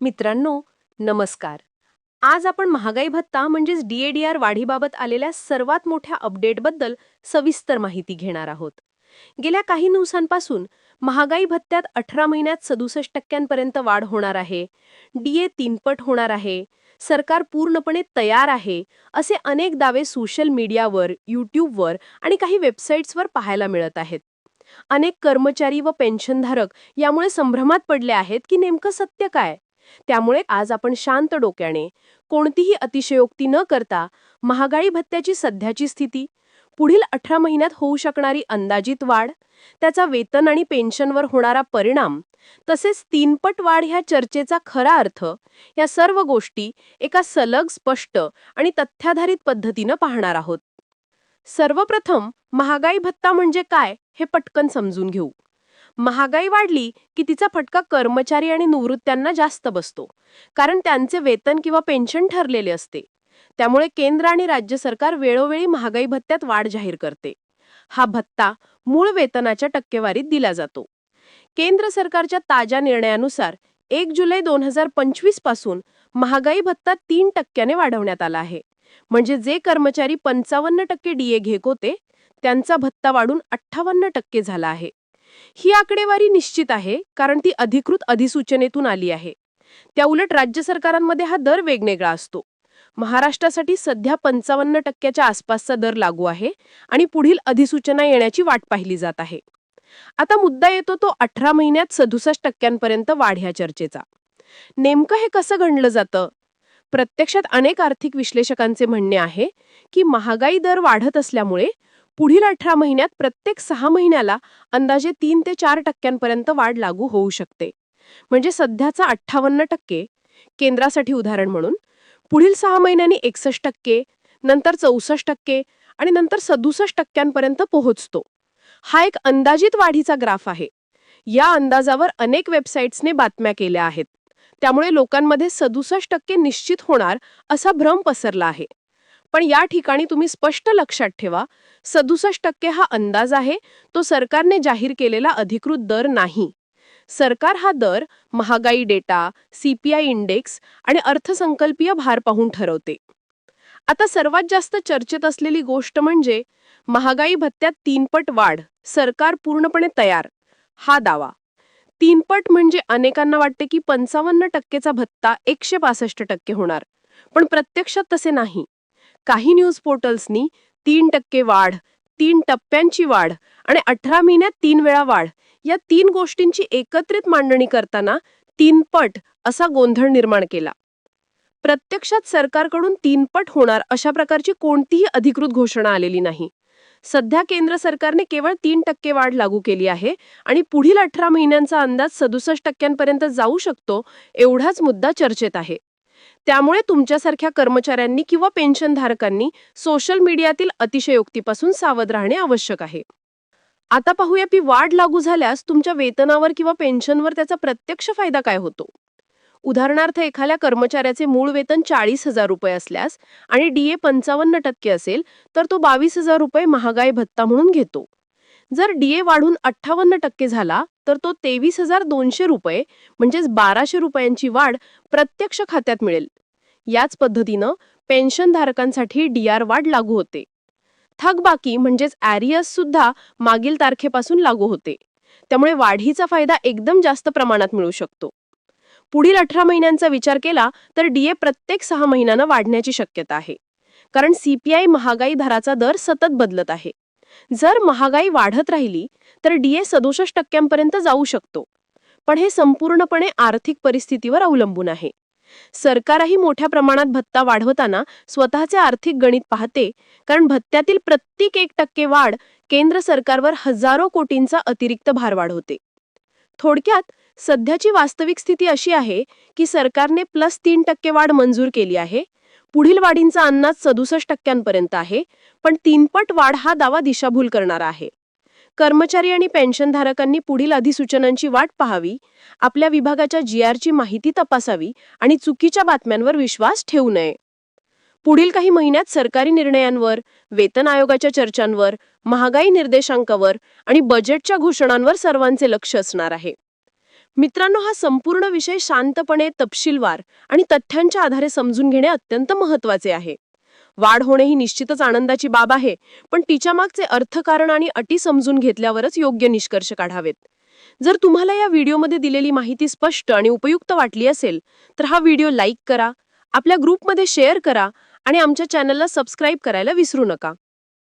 मित्रांनो नमस्कार. आज आपण महागाई भत्ता म्हणजेच डीएडीआर वाढीबाबत आलेल्या सर्वात मोठ्या अपडेटबद्दल सविस्तर माहिती घेणार आहोत. गेल्या काही दिवसांपासून महागाई भत्त्यात अठरा महिन्यात सदुसष्ट टक्क्यांपर्यंत वाढ होणार आहे. डीए तीनपट होणार आहे. सरकार पूर्णपणे तयार आहे असे अनेक दावे सोशल मीडियावर यूट्यूबवर आणि काही वेबसाईट्सवर पाहायला मिळत आहेत. अनेक कर्मचारी व पेन्शनधारक यामुळे संभ्रमात पडले आहेत की नेमकं सत्य काय? त्यामुळे आज आपण शांत डोक्याने कोणतीही अतिशयोक्ती न करता महागाई भत्त्याची सध्याची स्थिती पुढील अठरा महिन्यात होऊ शकणारी अंदाजित वाढ त्याचा वेतन आणि पेन्शनवर होणारा परिणाम तसेच तीनपट वाढ ह्या चर्चेचा खरा अर्थ या सर्व गोष्टी एका सलग स्पष्ट आणि तथ्याधारित पद्धतीनं पाहणार आहोत. सर्वप्रथम महागाई भत्ता म्हणजे काय हे पटकन समजून घेऊ. महागाई वाढली की तिचा फटका कर्मचारी आणि निवृत्त्यांना जास्त बसतो. कारण त्यांचे वेतन किंवा पेन्शन ठरलेले असते. त्यामुळे केंद्र आणि राज्य सरकार वेळोवेळी महागाई भत्त्यात वाढ जाहीर करते. हा भत्ता मूळ वेतनाच्या टक्केवारीत दिला जातो. केंद्र सरकारच्या ताज्या निर्णयानुसार एक जुलै दोन हजार पंचवीसपासून महागाई भत्ता तीन टक्क्याने वाढवण्यात आला आहे. म्हणजे जे कर्मचारी पंचावन्न टक्के डीए घेत होते त्यांचा भत्ता वाढून अठ्ठावन्न टक्के झाला आहे. ही आकडेवारी निश्चित आहे कारण ती अधिकृत अधिसूचनेतून आली आहे. त्याउलट राज्य सरकारांमध्ये हा दर वेगवेगळा असतो. महाराष्ट्रासाठी सध्या पंचावन्न टक्क्याच्या आसपासचा दर लागू आहे आणि पुढील अधिसूचना येण्याची वाट पाहिली जात आहे. आता मुद्दा येतो तो अठरा महिन्यात सदुसष्ट टक्क्यांपर्यंत वाढ ह्या चर्चेचा. नेमकं हे कसं घडलं जातं? प्रत्यक्षात अनेक आर्थिक विश्लेषकांचे म्हणणे आहे की महागाई दर वाढत असल्यामुळे पुढील अठरा महिन्यात प्रत्येक सहा महिन्याला अंदाजे तीन ते चार टक्क्यांपर्यंत वाढ लागू होऊ शकते. म्हणजे सध्याचा अठ्ठावन्न टक्के केंद्रासाठी उदाहरण म्हणून पुढील सहा महिन्यांनी एकसष्ट टक्के नंतर चौसष्ट टक्के आणि नंतर सदुसष्ट टक्क्यांपर्यंत पोहोचतो. हा एक अंदाजित वाढीचा ग्राफ आहे. या अंदाजावर अनेक वेबसाईट्सने बातम्या केल्या आहेत. त्यामुळे लोकांमध्ये सदुसष्ट टक्के निश्चित होणार असा भ्रम पसरला आहे. पण या ठिकाणी तुम्ही स्पष्ट लक्षात ठेवा. सदुसष्ट टक्के हा अंदाज आहे. तो सरकारने जाहीर केलेला अधिकृत दर नाही. सरकार हा दर महागाई डेटा सीपीआय इंडेक्स आणि अर्थसंकल्पीय भार पाहून ठरवते. आता सर्वात जास्त चर्चेत असलेली गोष्ट म्हणजे महागाई भत्त्यात तीनपट वाढ. सरकार पूर्णपणे तयार. हा दावा. तीनपट म्हणजे अनेकांना वाटते की पंचावन्न टक्केचा भत्ता एकशे पासष्ट टक्के होणार. पण प्रत्यक्षात तसे नाही. काही न्यूज पोर्टल्सनी तीन टक्के वाढ तीन टप्प्यांची वाढ आणि अठरा महिन्यात तीन वेळा वाढ. या तीन गोष्टींची एकत्रित मांडणी करताना तीनपट असा गोंधळ निर्माण केला. प्रत्यक्षात सरकारकडून तीनपट होणार अशा प्रकारची कोणतीही अधिकृत घोषणा आलेली नाही. सध्या केंद्र सरकारने केवळ तीन टक्के वाढ लागू केली आहे आणि पुढील अठरा महिन्यांचा अंदाज सदुसष्ट टक्क्यांपर्यंत जाऊ शकतो एवढाच मुद्दा चर्चेत आहे. त्यामुळे तुमच्यासारख्या कर्मचाऱ्यांनी किंवा पेन्शनधारकांनी सोशल मीडियातील अतिशयोक्तीपासून सावध राहणे आवश्यक आहे. आता पाहूया की वाढ लागू झाल्यास तुमच्या वेतनावर किंवा पेन्शनवर त्याचा प्रत्यक्ष फायदा काय होतो? उदाहरणार्थ एखाद्या कर्मचाऱ्याचे मूळ वेतन चाळीस हजार रुपये असल्यास आणि डीए पंचावन्न टक्के असेल तर तो बावीस हजार रुपये महागाई भत्ता म्हणून घेतो. जर डीए वाढून अठ्ठावन्न टक्के झाला तर तो तेवीस हजार दोनशे रुपये म्हणजेच बाराशे रुपयांची वाढ प्रत्यक्ष खात्यात मिळेल. याच पद्धतीनं पेन्शनधारकांसाठी डीआर वाढ लागू होते. थकबाकी म्हणजेच ॲरियस सुद्धा मागील तारखेपासून लागू होते. त्यामुळे वाढीचा फायदा एकदम जास्त प्रमाणात मिळू शकतो. पुढील अठरा महिन्यांचा विचार केला तर डीए प्रत्येक सहा महिन्यानं वाढण्याची शक्यता आहे. कारण सीपीआय महागाई दराचा दर सतत बदलत आहे. जर महागाई वाढत राहिली तर डीए सदुसष्ट टक्क्यांपर्यंत जाऊ शकतो. पण हे संपूर्णपणे आर्थिक परिस्थितीवर अवलंबून आहे. सरकारही मोठ्या प्रमाणात भत्ता वाढवताना स्वतःचे आर्थिक गणित पाहते कारण भत्त्यातील प्रत्येक एक टक्के वाढ केंद्र सरकारवर हजारो कोटींचा अतिरिक्त भार वाढवते. थोडक्यात सध्याची वास्तविक स्थिती अशी आहे की सरकारने प्लस तीन टक्के वाढ मंजूर केली आहे पुढील वाढींचा अंदाज सदुसष्ट टक्क्यांपर्यंत आहे पण तीनपट वाढ हा दावा दिशाभूल करणारा आहे. कर्मचारी आणि पेन्शनधारकांनी पुढील अधिसूचनांची वाट पाहावी आपल्या विभागाच्या जी आरची माहिती तपासावी आणि चुकीच्या बातम्यांवर विश्वास ठेवू नये. पुढील काही महिन्यात सरकारी निर्णयांवर वेतन आयोगाच्या चर्चांवर महागाई निर्देशांकावर आणि बजेटच्या घोषणांवर सर्वांचे लक्ष असणार आहे. मित्रांनो हा संपूर्ण विषय शांतपणे तपशीलवार आणि तथ्यांच्या आधारे समजून घेणे अत्यंत महत्त्वाचे आहे. वाढ होणे ही निश्चितच आनंदाची बाब आहे पण तिच्या मागचे अर्थकारण आणि अटी समजून घेतल्यावरच योग्य निष्कर्ष काढावेत. जर तुम्हाला या व्हिडिओमध्ये दिलेली माहिती स्पष्ट आणि उपयुक्त वाटली असेल तर हा व्हिडिओ लाईक करा आपल्या ग्रुपमध्ये शेअर करा आणि आमच्या चॅनलला सबस्क्राईब करायला विसरू नका.